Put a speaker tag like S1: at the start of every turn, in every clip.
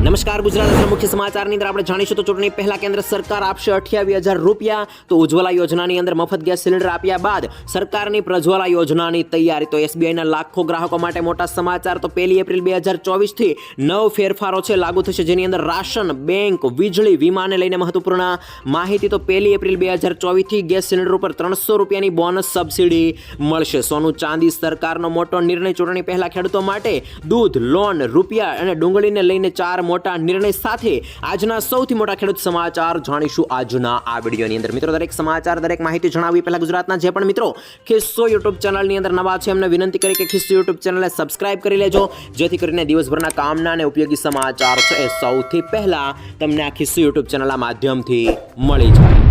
S1: નમસ્કાર, ગુજરાત મુખ્ય સમાચારની અંદર આપણે જાણીશું તો ચૂંટણી પહેલા કેન્દ્ર સરકાર આપશે અઠ્યાવીસ હજાર રૂપિયા. તો ઉજ્જવલા યોજનાની અંદર મફત ગેસ સિલિન્ડર આપ્યા બાદ સરકારની પ્રજ્વલા યોજનાની તૈયારી. તો એસબીઆઈના લાખો ગ્રાહકો માટે મોટા સમાચાર. તો પહેલી એપ્રિલ બે હજાર ચોવીસથી નવ ફેરફારો છે લાગુ થશે, જેની અંદર રાશન, બેંક, વીજળી, વીમાને લઈને મહત્વપૂર્ણ માહિતી. તો પહેલી એપ્રિલ બે હજાર ચોવીસથી ગેસ સિલિન્ડર ઉપર ત્રણસો રૂપિયાની બોનસ સબસિડી મળશે. સોનું, ચાંદી સરકારનો મોટો નિર્ણય ચૂંટણી પહેલા ખેડૂતો માટે. દૂધ, લોન, રૂપિયા અને ડુંગળીને લઈને ચાર મોટા નિર્ણય સાથે આજના સૌથી મોટા ખેડૂત સમાચાર જાણીશું આજના આ વિડીયોની અંદર. મિત્રો, દરેક સમાચાર, દરેક માહિતી જણાવી પહેલા ગુજરાતના જે પણ મિત્રો ખિસ્સો યુટ્યુબ ચેનલની અંદર નવા છે, એમને વિનંતી કરી કે ખિસ્સો યુટ્યુબ ચેનલને સબસ્ક્રાઇબ કરી લેજો, જેથી કરીને દિવસભરના કામના અને ઉપયોગી સમાચાર છે એ સૌથી પહેલાં તમને આ ખિસ્સો યુટ્યુબ ચેનલના માધ્યમથી મળી જાય.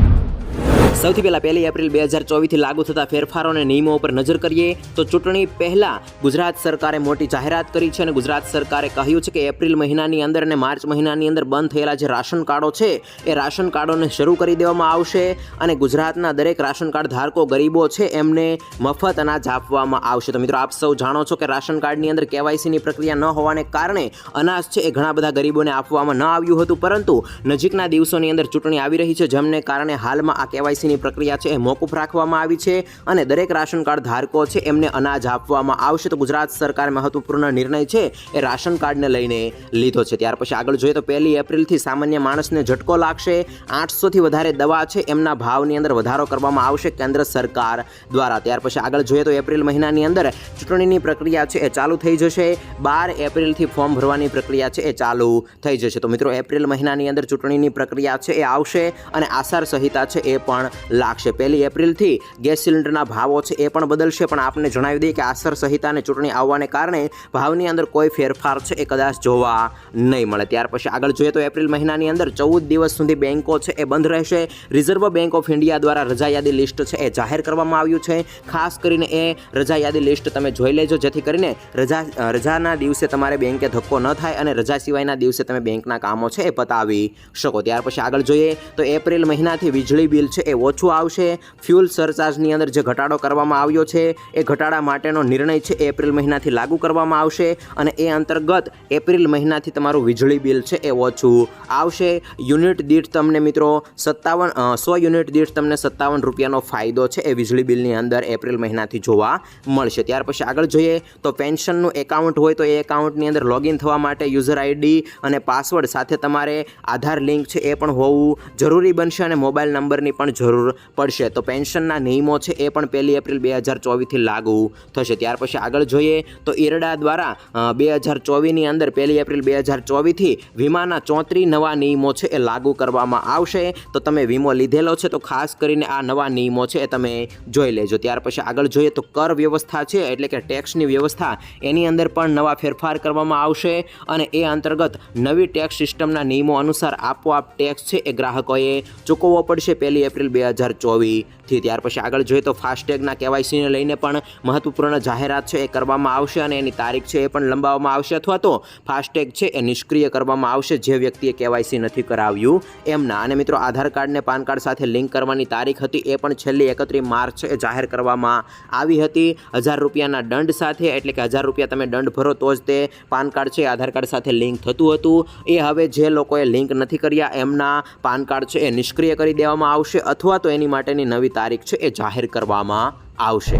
S1: સૌથી પહેલા પહેલી એપ્રિલ બે હજાર ચોવીસથી લાગુ થતા ફેરફારો અને નિયમો ઉપર નજર કરીએ, તો ચૂંટણી પહેલાં ગુજરાત સરકારે મોટી જાહેરાત કરી છે અને ગુજરાત સરકારે કહ્યું છે કે એપ્રિલ મહિનાની અંદર અને માર્ચ મહિનાની અંદર બંધ થયેલા જે રાશન કાર્ડો છે, એ રાશન કાર્ડોને શરૂ કરી દેવામાં આવશે અને ગુજરાતના દરેક રાશન કાર્ડ ધારકો ગરીબો છે, એમને મફત અનાજ આપવામાં આવશે. તો મિત્રો, આપ સૌ જાણો છો કે રાશન કાર્ડની અંદર કેવાયસીની પ્રક્રિયા ન હોવાને કારણે અનાજ છે, એ ઘણા બધા ગરીબોને આપવામાં ન આવ્યું હતું, પરંતુ નજીકના દિવસોની અંદર ચૂંટણી આવી રહી છે, જેમને કારણે હાલમાં આ કેવાયસીની પ્રક્રિયા છે એ મોકૂફ રાખવામાં આવી છે અને દરેક રાશન કાર્ડ ધારકો છે એમને અનાજ આપવામાં આવશે. તો ગુજરાત સરકારે મહત્વપૂર્ણ નિર્ણય છે એ રાશન કાર્ડને લઈને લીધો છે. ત્યાર પછી આગળ જોઈએ તો પહેલી એપ્રિલથી સામાન્ય માણસને ઝટકો લાગશે. આઠસોથી વધારે દવા છે એમના ભાવની અંદર વધારો કરવામાં આવશે કેન્દ્ર સરકાર દ્વારા. ત્યાર પછી આગળ જોઈએ તો એપ્રિલ મહિનાની અંદર ચૂંટણીની પ્રક્રિયા છે એ ચાલુ થઈ જશે. બાર એપ્રિલથી ફોર્મ ભરવાની પ્રક્રિયા છે એ ચાલુ થઈ જશે. તો મિત્રો, એપ્રિલ મહિનાની અંદર ચૂંટણીની પ્રક્રિયા છે એ આવશે અને આસાર સંહિતા છે એ પણ લાગશે. પહેલી એપ્રિલથી ગેસ સિલિન્ડરના ભાવો છે એ પણ બદલશે, પણ આપને જણાવી દઈએ કે આસર સંહિતાને ચૂંટણી આવવાને કારણે ભાવની અંદર કોઈ ફેરફાર છે એ કદાચ જોવા નહીં મળે. ત્યાર પછી આગળ જોઈએ તો એપ્રિલ મહિનાની અંદર ચૌદ દિવસ સુધી બેન્કો છે એ બંધ રહેશે. રિઝર્વ બેન્ક ઓફ ઇન્ડિયા દ્વારા રજા યાદી લિસ્ટ છે એ જાહેર કરવામાં આવ્યું છે. ખાસ કરીને એ રજા યાદી લિસ્ટ તમે જોઈ લેજો, જેથી કરીને રજા, રજાના દિવસે તમારે બેંકે ધક્કો ન થાય અને રજા સિવાયના દિવસે તમે બેંકના કામો છે એ પતાવી શકો. ત્યાર પછી આગળ જોઈએ તો એપ્રિલ મહિનાથી વીજળી બિલ છે એ ઓછું આવશે. ફ્યુલ સરચાર્જની અંદર જે ઘટાડો કરવામાં આવ્યો છે, એ ઘટાડા માટેનો નિર્ણય છે એપ્રિલ મહિનાથી લાગુ કરવામાં આવશે અને એ અંતર્ગત એપ્રિલ મહિનાથી તમારું વીજળી બિલ છે એ ઓછું આવશે. યુનિટ દીઠ તમને મિત્રો સત્તાવન સો યુનિટ દીઠ તમને સત્તાવન રૂપિયાનો ફાયદો છે એ વીજળી બિલની અંદર એપ્રિલ મહિનાથી જોવા મળશે. ત્યાર પછી આગળ જોઈએ તો પેન્શનનું એકાઉન્ટ હોય તો એ એકાઉન્ટની અંદર લોગિન થવા માટે યુઝર આઈડી અને પાસવર્ડ સાથે તમારે આધાર લિંક છે એ પણ હોવું જરૂરી બનશે અને મોબાઈલ નંબરની પણ જરૂર પડશે. તો પેન્શનના નિયમો છે એ પણ પહેલી એપ્રિલ બે હજાર ચોવીસથી લાગુ થશે. ત્યાર પછી આગળ જોઈએ તો ઈરડા દ્વારા બે હજાર ચોવીસની અંદર પહેલી એપ્રિલ બે હજાર ચોવીસથી વીમાના ચોત્રીસ નવા નિયમો છે એ લાગુ કરવામાં આવશે. તો તમે વીમો લીધેલો છે તો ખાસ કરીને આ નવા નિયમો છે એ તમે જોઈ લેજો. ત્યાર પછી આગળ જોઈએ તો કર વ્યવસ્થા છે એટલે કે ટેક્સની વ્યવસ્થા. એની અંદર પણ નવા ફેરફાર કરવામાં આવશે અને એ અંતર્ગત નવી ટેક્સ સિસ્ટમના નિયમો અનુસાર આપોઆપ ટેક્સ છે એ ગ્રાહકોએ ચૂકવવો પડશે. પહેલી એપ્રિલ બે હજાર ચોવીસથી. ત્યાર પછી આગળ જોઈએ તો ફાસ્ટેગના કેવાયસીને લઈને પણ મહત્વપૂર્ણ જાહેરાત છે એ કરવામાં આવશે અને એની તારીખ છે એ પણ લંબાવવામાં આવશે અથવા તો ફાસ્ટેગ છે એ નિષ્ક્રિય કરવામાં આવશે જે વ્યક્તિએ કેવાયસી નથી કરાવ્યું એમના. અને મિત્રો, આધાર કાર્ડને પાન કાર્ડ સાથે લિંક કરવાની તારીખ હતી એ પણ છેલ્લી એકત્રીસ માર્ચ એ જાહેર કરવામાં આવી હતી. હજાર રૂપિયાના દંડ સાથે, એટલે કે હજાર રૂપિયા તમે દંડ ભરો તો જ તે પાન કાર્ડ છે આધાર કાર્ડ સાથે લિંક થતું હતું. એ હવે જે લોકોએ લિંક નથી કર્યા એમના પાન કાર્ડ છે એ નિષ્ક્રિય કરી દેવામાં આવશે અથવા તો એની માટેની નવી તારીખ છે, એ જાહેર કરવામાં આવશે.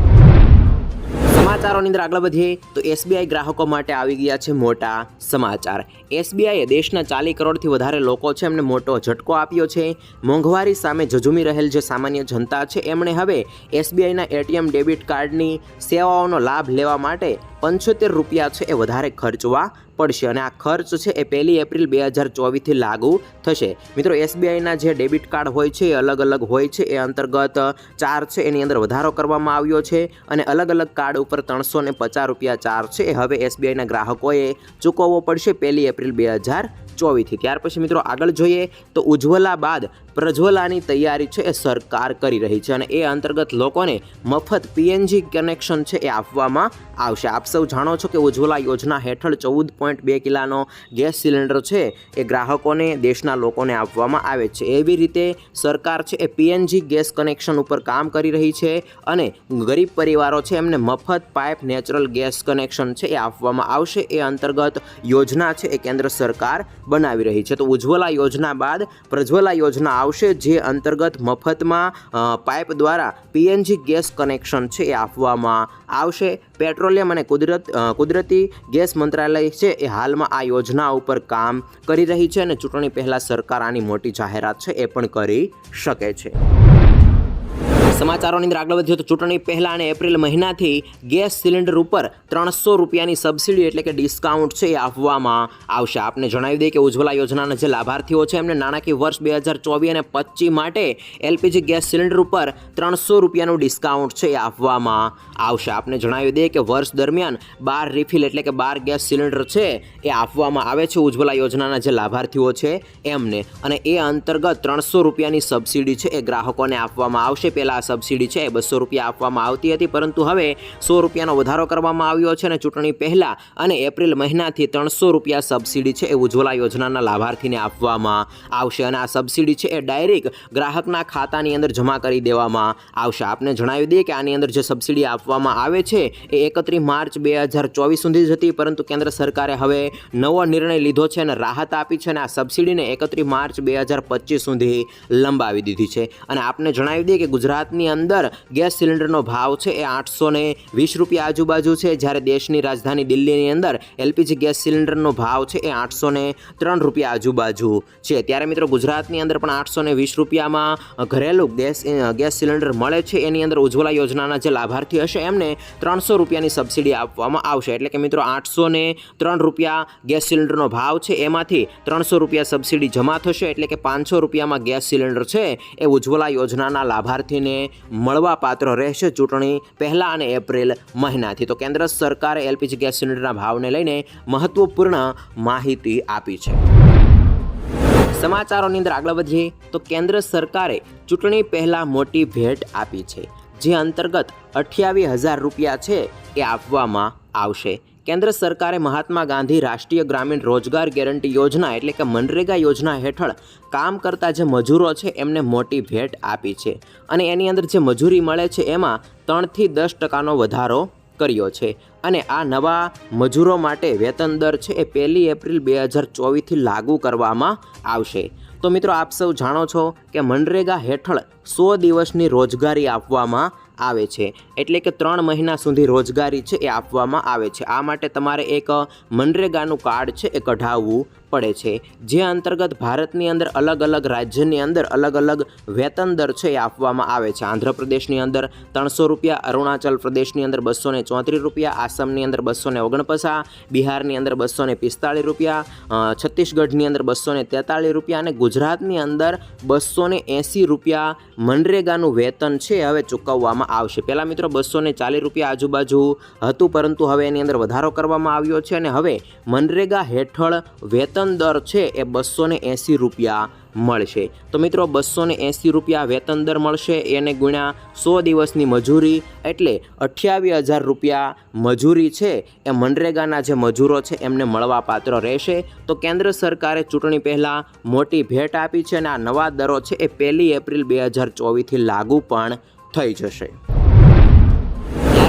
S1: સમાચારોની અંદર આગળ વધીએ તો એસબીઆઈ ગ્રાહકો માટે આવી ગયા છે મોટા સમાચાર. એસબીઆઈએ દેશના ચાલીસ કરોડથી વધારે લોકો છે, એમને મોટો ઝટકો આપ્યો છે. મોંઘવારી સામે ઝઝુમી રહેલ જે સામાન્ય જનતા છે, એમણે હવે એસબીઆઈના એટીએમ ડેબિટ કાર્ડની સેવાઓનો લાભ લેવા માટે પંચોતેર રૂપિયા છે, એ વધારે ખર્ચવા પડશે અને આ ખર્ચ છે એ પહેલી એપ્રિલ બે હજાર ચોવીસથી લાગુ થશે. મિત્રો, એસબીઆઈના જે ડેબિટ કાર્ડ હોય છે એ અલગ અલગ હોય છે. એ અંતર્ગત ચાર છે, એની અંદર વધારો કરવામાં આવ્યો છે અને અલગ અલગ કાર્ડ ઉપર ત્રણસો ને પચાસ રૂપિયા ચાર છે. એ હવે એસબીઆઈના ગ્રાહકોએ ચૂકવવો પડશે પહેલી એપ્રિલ બે હજાર ચોવીસથી ત્યાર પછી મિત્રો આગળ જોઈએ તો ઉજ્જવલા બાદ પ્રજ્વલાની તૈયારી છે એ સરકાર કરી રહી છે અને એ અંતર્ગત લોકોને મફત પીએનજી કનેક્શન છે એ આપવામાં આવશે. આપ સૌ જાણો છો કે ઉજ્જવલા યોજના હેઠળ ચૌદ પોઈન્ટ બે કિલાનો ગેસ સિલિન્ડર છે એ ગ્રાહકોને, દેશના લોકોને આપવામાં આવે છે. એવી રીતે સરકાર છે એ પીએનજી ગેસ કનેક્શન ઉપર કામ કરી રહી છે અને ગરીબ પરિવારો છે એમને મફત પાઇપ નેચરલ ગેસ કનેક્શન છે એ આપવામાં આવશે. એ અંતર્ગત યોજના છે એ કેન્દ્ર સરકાર બનાવી રહી છે. તો ઉજ્જવલા યોજના બાદ પ્રજ્વલા યોજના આવશે, જે અંતર્ગત મફતમાં પાઇપ દ્વારા પીએનજી ગેસ કનેક્શન છે એ આપવામાં આવશે. પેટ્રોલિયમ અને કુદરત કુદરતી ગેસ મંત્રાલય છે એ હાલમાં આ યોજના ઉપર કામ કરી રહી છે અને ચૂંટણી પહેલાં સરકાર આની મોટી જાહેરાત છે એ પણ કરી શકે છે. સમાચારોની અંદર આગળ વધ્યો તો ચૂંટણી પહેલાં અને એપ્રિલ મહિનાથી ગેસ સિલિન્ડર ઉપર ત્રણસો રૂપિયાની સબસિડી એટલે કે ડિસ્કાઉન્ટ છે એ આપવામાં આવશે. આપને જણાવી દઈએ કે ઉજ્જવલા યોજનાના જે લાભાર્થીઓ છે એમને નાણાકીય વર્ષ બે હજાર ચોવીસ અને પચીસ માટે એલપીજી ગેસ સિલિન્ડર ઉપર ત્રણસો રૂપિયાનું ડિસ્કાઉન્ટ છે એ આપવામાં આવશે. આપને જણાવી દઈએ કે વર્ષ દરમિયાન બાર રિફિલ એટલે કે બાર ગેસ સિલિન્ડર છે એ આપવામાં આવે છે ઉજ્જવલા યોજનાના જે લાભાર્થીઓ છે એમને. અને એ અંતર્ગત ત્રણસો રૂપિયાની સબસિડી છે એ ગ્રાહકોને આપવામાં આવશે. પહેલાં સબસિડી છે બસો રૂપિયા આપવામાં આવતી હતી. પરંતુ હવે સો રૂપિયાનો વધારો કરવામાં આવ્યો છે અને ચૂંટણી પહેલાં અને એપ્રિલ મહિનાથી ત્રણસો રૂપિયા સબસિડી છે, એ ઉજ્જવલા યોજનાના લાભાર્થીને આપવામાં આવશે. અને આ સબસિડી છે, એ ડાયરેક્ટ ગ્રાહકના ખાતાની અંદર જમા કરી દેવામાં આવશે. આપને જણાવી દઈએ કે આની અંદર જે સબસિડી આપવામાં આવે છે, એ એકત્રીસ માર્ચ બે હજાર ચોવીસ સુધી જ હતી. પરંતુ કેન્દ્ર સરકારે હવે નવો નિર્ણય લીધો છે અને રાહત આપી છે અને આ સબસિડીને એકત્રીસ માર્ચ બે હજાર પચીસ સુધી લંબાવી દીધી છે. અને આપને જણાવી દઈએ કે ગુજરાતની અંદર ગેસ સિલિન્ડરનો ભાવ છે એ આઠસો ને વીસ રૂપિયા આજુબાજુ છે. જ્યારે દેશની રાજધાની દિલ્હીની અંદર એલપીજી ગેસ સિલિન્ડરનો ભાવ છે એ આઠસો ને ત્રણ રૂપિયા આજુબાજુ છે. ત્યારે મિત્રો ગુજરાતની અંદર પણ આઠસો ને વીસ રૂપિયામાં ઘરેલું ગેસ ગેસ સિલિન્ડર મળે છે. એની અંદર ઉજ્જવલા યોજનાના જે લાભાર્થી હશે એમને ત્રણસો રૂપિયાની સબસિડી આપવામાં આવશે. એટલે કે મિત્રો આઠસો ને ત્રણ રૂપિયા ગેસ સિલિન્ડરનો ભાવ છે. એમાંથી ત્રણસો રૂપિયા સબસિડી જમા થશે. એટલે કે પાંચસો રૂપિયામાં ગેસ સિલિન્ડર છે એ ઉજ્જવલા યોજનાના લાભાર્થીને મળવા પાત્ર રહેશે ચૂંટણી પહેલાં અને એપ્રિલ મહિનાથી. તો કેન્દ્ર સરકારે એલપીજી ગેસ સિલિન્ડરના ભાવને લઈને મહત્વપૂર્ણ માહિતી આપી છે. સમાચારોની અંદર આગળ વધીએ, તો કેન્દ્ર સરકારે ચૂંટણી પહેલાં મોટી ભેટ આપી છે, જે અંતર્ગત અઠ્યાવીસ હજાર રૂપિયા છે એ આપવામાં આવશે. કેન્દ્ર સરકારે મહાત્મા ગાંધી રાષ્ટ્રીય ગ્રામીણ રોજગાર ગેરંટી યોજના એટલે કે મનરેગા યોજના હેઠળ કામ કરતા જે મજૂરો છે એમને મોટી ભેટ આપી છે અને એની અંદર જે મજૂરી મળે છે એમાં ત્રણથી દસ ટકાનો વધારો કર્યો છે. અને આ નવા મજૂરો માટે વેતન દર છે એ પહેલી એપ્રિલ બે હજાર ચોવીસથી લાગુ કરવામાં આવશે. તો મિત્રો આપ સૌ જાણો છો કે મનરેગા હેઠળ સો દિવસની રોજગારી આપવામાં આવે છે. એટલે કે ત્રણ મહિના સુધી રોજગારી છે એ આપવામાં આવે છે. આ માટે તમારે એક મનરેગાનું કાર્ડ છે એ કઢાવવું. પડે છે. જે અંતર્ગત ભારતની અંદર અલગ અલગ રાજ્યની અંદર અલગ અલગ વેતન દર છે એ આપવામાં આવે છે. આંધ્રપ્રદેશની અંદર ત્રણસો રૂપિયા, અરુણાચલ પ્રદેશની અંદર બસો ને ચોત્રીસ રૂપિયા, આસામની અંદર બસો ને ઓગણપચાસ, બિહારની અંદર બસો ને પિસ્તાળીસ રૂપિયા છત્તીસગઢની અંદર બસો ને તેતાળીસ રૂપિયા અને ગુજરાતની અંદર બસો ને એંસી રૂપિયા મનરેગાનું વેતન છે હવે ચૂકવવામાં આવશે. પહેલાં મિત્રો બસો ને ચાલીસ રૂપિયા આજુબાજુ હતું, પરંતુ હવે એની અંદર વધારો કરવામાં આવ્યો છે અને હવે મનરેગા હેઠળ વેતન દર છે એ બસો ને એંસી રૂપિયા મળશે. તો મિત્રો બસો ને એંસી રૂપિયા વેતન દર મળશે, એને ગુણ્યા સો દિવસની મજૂરી એટલે અઠ્યાવીસ હજાર રૂપિયા મજૂરી છે એ મનરેગાના જે મજૂરો છે એમને મળવા પાત્ર રહેશે. તો કેન્દ્ર સરકારે ચૂંટણી પહેલાં મોટી ભેટ આપી છે અને આ નવા દરો છે એ પહેલી એપ્રિલ બે હજાર ચોવીસથી લાગુ પણ થઈ જશે.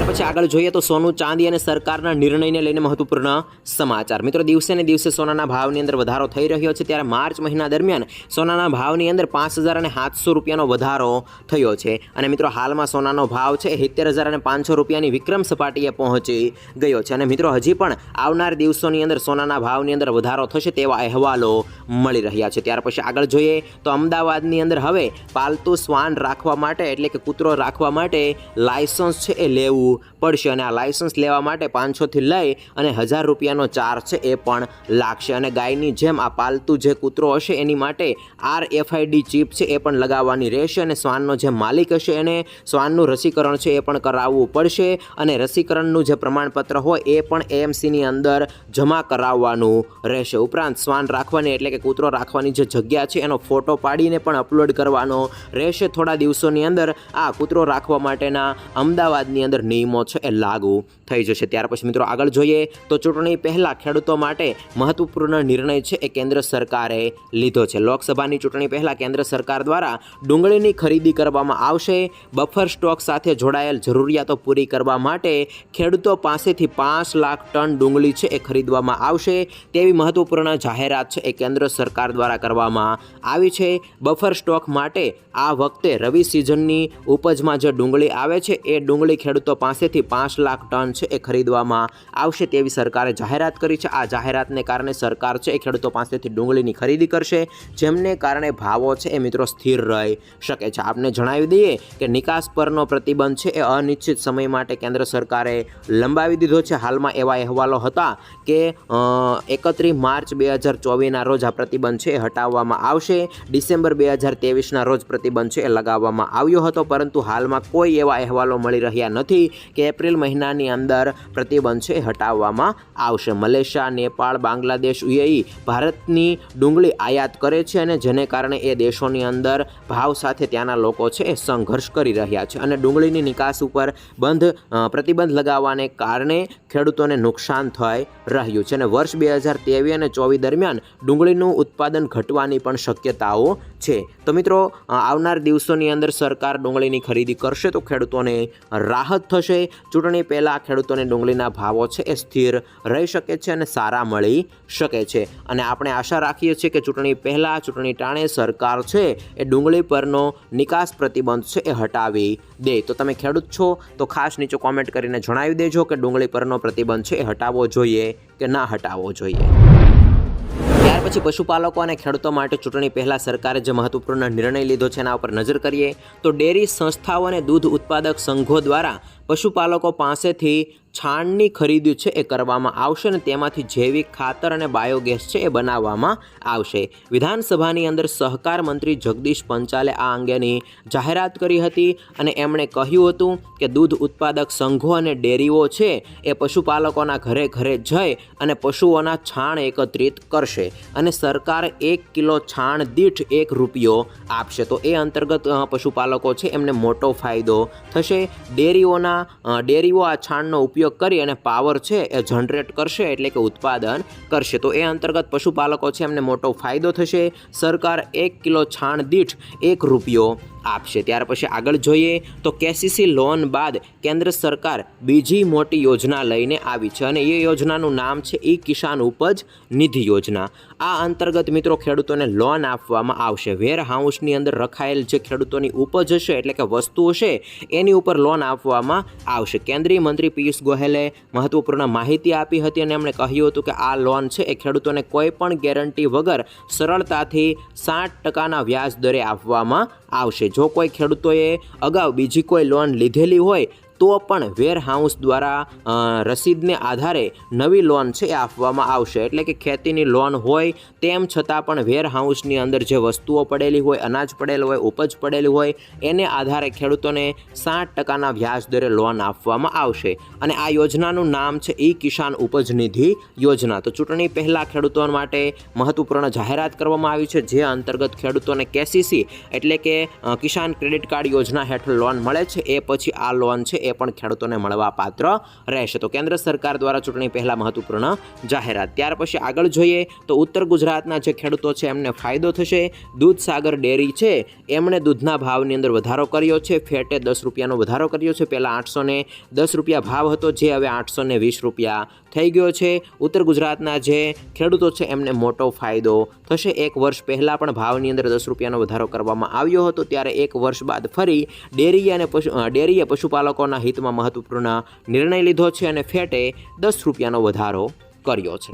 S1: પછી આગળ જોઈએ તો સોનું ચાંદી અને સરકારના નિર્ણયને લઈને મહત્વપૂર્ણ સમાચાર. મિત્રો, દિવસે ને દિવસે સોનાના ભાવની અંદર વધારો થઈ રહ્યો છે. ત્યારે માર્ચ મહિના દરમિયાન સોનાના ભાવની અંદર પાંચ હજાર અને સાતસો રૂપિયાનો વધારો થયો છે. અને મિત્રો, હાલમાં સોનાનો ભાવ છે સિત્તેર હજાર અને પાંચસો રૂપિયાની વિક્રમ સપાટીએ પહોંચી ગયો છે. અને મિત્રો, હજી પણ આવનાર દિવસોની અંદર સોનાના ભાવની અંદર વધારો થશે તેવા અહેવાલો મળી રહ્યા છે. ત્યાર પછી આગળ જોઈએ તો અમદાવાદની અંદર હવે પાલતુ શ્વાન રાખવા માટે એટલે કે કૂતરો રાખવા માટે લાયસન્સ છે એ લેવું પડશે અને આ લાઇસન્સ લેવા માટે પાંચસોથી લઈ અને હજાર રૂપિયાનો ચાર્જ છે એ પણ લાગશે. અને ગાયની જેમ આ પાલતુ જે કૂતરો હશે એની માટે આર એફઆઈડી ચીપ છે એ પણ લગાવવાની રહેશે અને શ્વાનનો જે માલિક હશે એને શ્વાનનું રસીકરણ છે એ પણ કરાવવું પડશે અને રસીકરણનું જે પ્રમાણપત્ર હોય એ પણ એએમસીની અંદર જમા કરાવવાનું રહેશે. ઉપરાંત શ્વાન રાખવાની એટલે કે કૂતરો રાખવાની જે જગ્યા છે એનો ફોટો પાડીને પણ અપલોડ કરવાનો રહેશે. થોડા દિવસોની અંદર આ કૂતરો રાખવા માટેના અમદાવાદની અંદર નિયમ નિયમો છે એ લાગુ થઈ જશે. ત્યાર પછી મિત્રો આગળ જોઈએ તો ચૂંટણી પહેલાં ખેડૂતો માટે મહત્વપૂર્ણ નિર્ણય છે એ કેન્દ્ર સરકારે લીધો છે. લોકસભાની ચૂંટણી પહેલાં કેન્દ્ર સરકાર દ્વારા ડુંગળીની ખરીદી કરવામાં આવશે. બફર સ્ટોક સાથે જોડાયેલ જરૂરિયાતો પૂરી કરવા માટે ખેડૂતો પાસેથી પાંચ લાખ ટન ડુંગળી છે એ ખરીદવામાં આવશે. તેવી મહત્વપૂર્ણ જાહેરાત છે એ કેન્દ્ર સરકાર દ્વારા કરવામાં આવી છે. બફર સ્ટોક માટે આ વખતે રવિ સિઝનની ઉપજમાં જે ડુંગળી આવે છે એ ડુંગળી ખેડૂતો પાસેથી પાંચ લાખ ટન છે એ ખરીદવામાં આવશે તેવી સરકારે જાહેરાત કરી છે. આ જાહેરાતને કારણે સરકાર છે એ ખેડૂતો પાસેથી ડુંગળીની ખરીદી કરશે, જેમને કારણે ભાવો છે એ મિત્રો સ્થિર રહી શકે છે. આપને જણાવી દઈએ કે નિકાસ પરનો પ્રતિબંધ છે એ અનિશ્ચિત સમય માટે કેન્દ્ર સરકારે લંબાવી દીધો છે. હાલમાં એવા અહેવાલો હતા કે એકત્રીસ માર્ચ બે હજાર ચોવીસના રોજ આ પ્રતિબંધ છે એ હટાવવામાં આવશે. ડિસેમ્બર બે હજાર તેવીસના રોજ પ્રતિબંધ છે એ લગાવવામાં આવ્યો હતો, પરંતુ હાલમાં કોઈ એવા અહેવાલો મળી રહ્યા નથી. કે એપ્રિલ મહિનાની અંદર પ્રતિબંધ છે હટાવવામાં આવશે. મલેશિયા, નેપાળ, બાંગ્લાદેશ, યુએઈ ભારતની ડુંગળી આયાત કરે છે અને જેને કારણે એ દેશોની અંદર ભાવ સાથે ત્યાંના લોકો છે એ સંઘર્ષ કરી રહ્યા છે અને ડુંગળીની નિકાસ ઉપર બંધ પ્રતિબંધ લગાવવાને કારણે ખેડૂતોને નુકસાન થઈ રહ્યું છે અને વર્ષ બે હજાર ત્રેવીસ અને ચોવીસ દરમિયાન ડુંગળીનું ઉત્પાદન ઘટવાની પણ શક્યતાઓ છે. તો મિત્રો આવનાર દિવસોની અંદર સરકાર ડુંગળીની ખરીદી કરશે તો ખેડૂતોને રાહત થશે ચૂંટણી પહેલાં ખેડૂતોને ડુંગળીના ભાવો છે એ સ્થિર રહી શકે છે અને સારા મળી શકે છે. અને આપણે આશા રાખીએ છીએ કે ચૂંટણી પહેલાં, ચૂંટણી ટાણે સરકાર છે એ ડુંગળી પરનો નિકાસ પ્રતિબંધ છે એ હટાવી દે. તો તમે ખેડૂત છો, તો ખાસ નીચે કોમેન્ટ કરીને જણાવી દેજો કે ડુંગળી પરનો પ્રતિબંધ છે એ હટાવવો જોઈએ કે ના હટાવવો જોઈએ. પછી પશુપાલકો અને ખેડૂતો માટે ચૂંટણી પહેલાં સરકારે જે મહત્વપૂર્ણ નિર્ણય લીધો છે એના ઉપર નજર કરીએ તો ડેરી સંસ્થાઓ અને દૂધ ઉત્પાદક સંઘો દ્વારા પશુપાલકો પાસેથી છાણની ખરીદી છે એ કરવામાં આવશે અને તેમાંથી જૈવિક ખાતર અને બાયોગેસ છે એ બનાવવામાં આવશે. વિધાનસભાની અંદર સહકાર મંત્રી જગદીશ પંચાલે આ અંગેની જાહેરાત કરી હતી અને એમણે કહ્યું હતું કે દૂધ ઉત્પાદક સંઘો અને ડેરીઓ છે એ પશુપાલકોના ઘરે ઘરે જઈ અને પશુઓના છાણ એકત્રિત કરશે અને સરકાર એક કિલો છાણ દીઠ એક રૂપિયો આપશે. તો એ અંતર્ગત પશુપાલકો છે એમને મોટો ફાયદો થશે. ડેરીઓના ડેરીઓ આ છાણનો ઉપયોગ કરી અને પાવર છે એ જનરેટ કરશે એટલે કે ઉત્પાદન કરશે. તો એ અંતર્ગત પશુપાલકો છે એમને મોટો ફાયદો થશે. સરકાર એક કિલો છાણ દીઠ એક રૂપિયો આપશે. ત્યાર પછી આગળ જોઈએ તો કેસીસી લોન બાદ કેન્દ્ર સરકાર બીજી મોટી યોજના લઈને આવી છે અને એ યોજનાનું નામ છે ઈ કિસાન ઉપજ નિધિ યોજના. આ અંતર્ગત મિત્રો ખેડૂતોને લોન આપવામાં આવશે. વેર હાઉસની અંદર રખાયેલ જે ખેડૂતોની ઉપજ હશે એટલે કે વસ્તુ હશે એની ઉપર લોન આપવામાં આવશે. કેન્દ્રીય મંત્રી પિયુષ ગોહેલે મહત્વપૂર્ણ માહિતી આપી હતી અને એમણે કહ્યું હતું કે આ લોન છે એ ખેડૂતોને કોઈ પણ ગેરંટી વગર સરળતાથી સાઠ ટકાના વ્યાજ દરે આપવામાં આવશે. જો કોઈ ખેડૂતોએ અગાઉ બીજી કોઈ લોન લીધેલી હોય તો પણ વેરહાઉસ દ્વારા રસીદને આધારે નવી લોન છે એ આપવામાં આવશે. એટલે કે ખેતીની લોન હોય, તેમ છતાં પણ વેરહાઉસની અંદર જે વસ્તુઓ પડેલી હોય, અનાજ પડેલું હોય, ઉપજ પડેલી હોય, એને આધારે ખેડૂતોને સાઠ ટકાના વ્યાજ દરે લોન આપવામાં આવશે. અને આ યોજનાનું નામ છે ઈ કિસાન ઉપજ નિધિ યોજના. તો ચૂંટણી પહેલાં ખેડૂતો માટે મહત્વપૂર્ણ જાહેરાત કરવામાં આવી છે, જે અંતર્ગત ખેડૂતોને કેસીસી એટલે કે કિસાન ક્રેડિટ કાર્ડ યોજના હેઠળ લોન મળે છે. એ પછી આ લોન છે એ પણ ખેડૂતોને મળવા પાત્ર રહેશે. તો કેન્દ્ર સરકાર દ્વારા ચૂંટણી પહેલાં મહત્વપૂર્ણ જાહેરાત. ત્યાર પછી આગળ જોઈએ તો ઉત્તર ગુજરાતના જે ખેડૂતો છે, એમને ફાયદો થશે. દૂધસાગર ડેરી છે, એમણે દૂધના ભાવની અંદર વધારો કર્યો છે. ફેટે દસ રૂપિયાનો વધારો કર્યો છે. પહેલાં આઠસો ને દસ રૂપિયા ભાવ હતો, જે હવે આઠસો વીસ રૂપિયા થઈ ગયો છે. ઉત્તર ગુજરાતના જે ખેડૂતો છે, એમને મોટો ફાયદો થશે. એક વર્ષ પહેલાં પણ ભાવની અંદર દસ રૂપિયાનો વધારો કરવામાં આવ્યો હતો. ત્યારે એક વર્ષ બાદ ફરી ડેરી અને પશુ ડેરીએ પશુપાલકોના હિતમાં મહત્વપૂર્ણ નિર્ણય લીધો છે અને ફેટે દસ રૂપિયાનો વધારો કર્યો છે.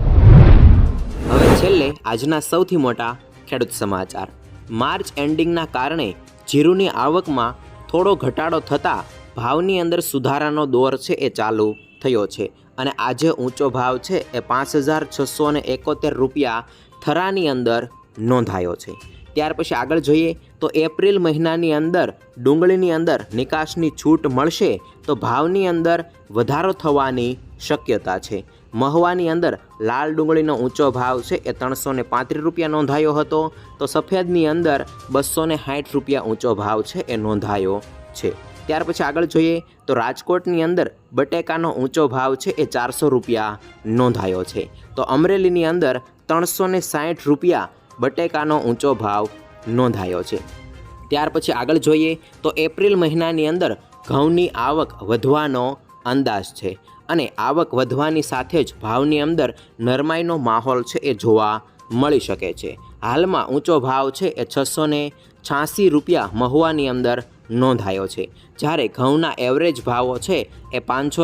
S1: હવે છેલ્લે આજના સૌથી મોટા ખેડૂત સમાચાર. માર્ચ એન્ડિંગના કારણે જીરુની આવકમાં થોડો ઘટાડો થતાં ભાવની અંદર સુધારાનો દોર છે એ ચાલુ થયો છે. અને આજે ઊંચો ભાવ છે એ પાંચ હજાર છસો ને એકોતેર રૂપિયા થરાની અંદર નોંધાયો છે. ત્યાર પછી આગળ જોઈએ તો એપ્રિલ મહિનાની અંદર ડુંગળીની અંદર નિકાસની છૂટ મળશે તો ભાવની અંદર વધારો થવાની શક્યતા છે. મહવાની અંદર લાલ ડુંગળીનો ઊંચો ભાવ છે એ ત્રણસો ને પાંત્રીસ રૂપિયા નોંધાયો હતો તો સફેદની અંદર બસો ને સાઠ રૂપિયા ઊંચો ભાવ છે એ નોંધાયો છે. ત્યાર પછી આગળ જોઈએ તો રાજકોટની અંદર બટેકાનો ઊંચો ભાવ છે એ ચારસો રૂપિયા નોંધાયો છે. તો અમરેલીની અંદર ત્રણસો ને સાઠ રૂપિયા બટેકાનો ઊંચો ભાવ નોંધાયો છે. ત્યાર પછી આગળ જોઈએ તો એપ્રિલ મહિનાની અંદર ઘઉંની આવક વધવાનો અંદાજ છે અને આવક વધવાની સાથે જ ભાવની અંદર નરમાઈનો માહોલ છે એ જોવા મળી શકે છે. હાલમાં ઊંચો ભાવ છે એ છસો ને છ્યાસી રૂપિયા મહુવાની અંદર નોંધાયો છે. જ્યારે ઘઉંના એવરેજ ભાવો છે એ પાંચસો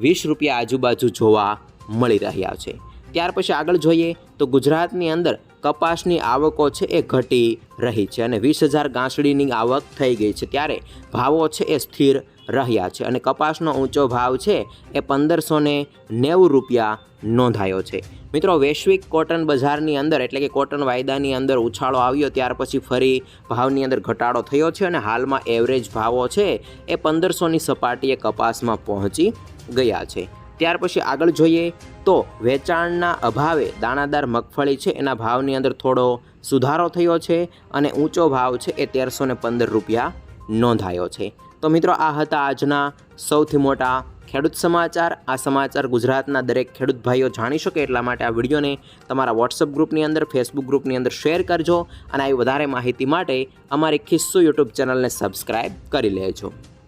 S1: વીસ રૂપિયા આજુબાજુ જોવા મળી રહ્યા છે. ત્યાર પછી આગળ જોઈએ તો ગુજરાતની અંદર કપાસની આવકો છે એ ઘટી રહી છે અને વીસ હજાર ગાંસડીની આવક થઈ ગઈ છે. ત્યારે ભાવો છે એ સ્થિર રહ્યા છે અને કપાસનો ઊંચો ભાવ છે એ પંદરસો નેવું રૂપિયા નોંધાયો છે. મિત્રો, વૈશ્વિક કોટન બજારની અંદર, એટલે કે કોટન વાયદાની અંદર ઉછાળો આવ્યો, ત્યાર પછી ફરી ભાવની અંદર ઘટાડો થયો છે અને હાલમાં એવરેજ ભાવો છે એ પંદરસોની સપાટીએ કપાસમાં પહોંચી ગયા છે. ત્યાર પછી આગળ જોઈએ તો વેચાણના અભાવે દાણાદાર મગફળી છે, એના ભાવની અંદર થોડો સુધારો થયો છે અને ઊંચો ભાવ છે એ તેરસો પંદર રૂપિયા નોંધાયો છે. તો મિત્રો, આ હતા આજના સૌથી મોટા ખેડૂત સમાચાર, આ સમાચાર ગુજરાતના દરેક ખેડૂત ભાઈઓ જાણી શકે એટલા માટે આ વિડીયોને તમારા વોટ્સઅપ ગ્રુપની અંદર ફેસબુક ગ્રુપની અંદર શેર કરજો અને આવી વધારે માહિતી માટે અમારી ખિસ્સો યુટ્યુબ ચેનલને સબસ્ક્રાઈબ કરી લેજો.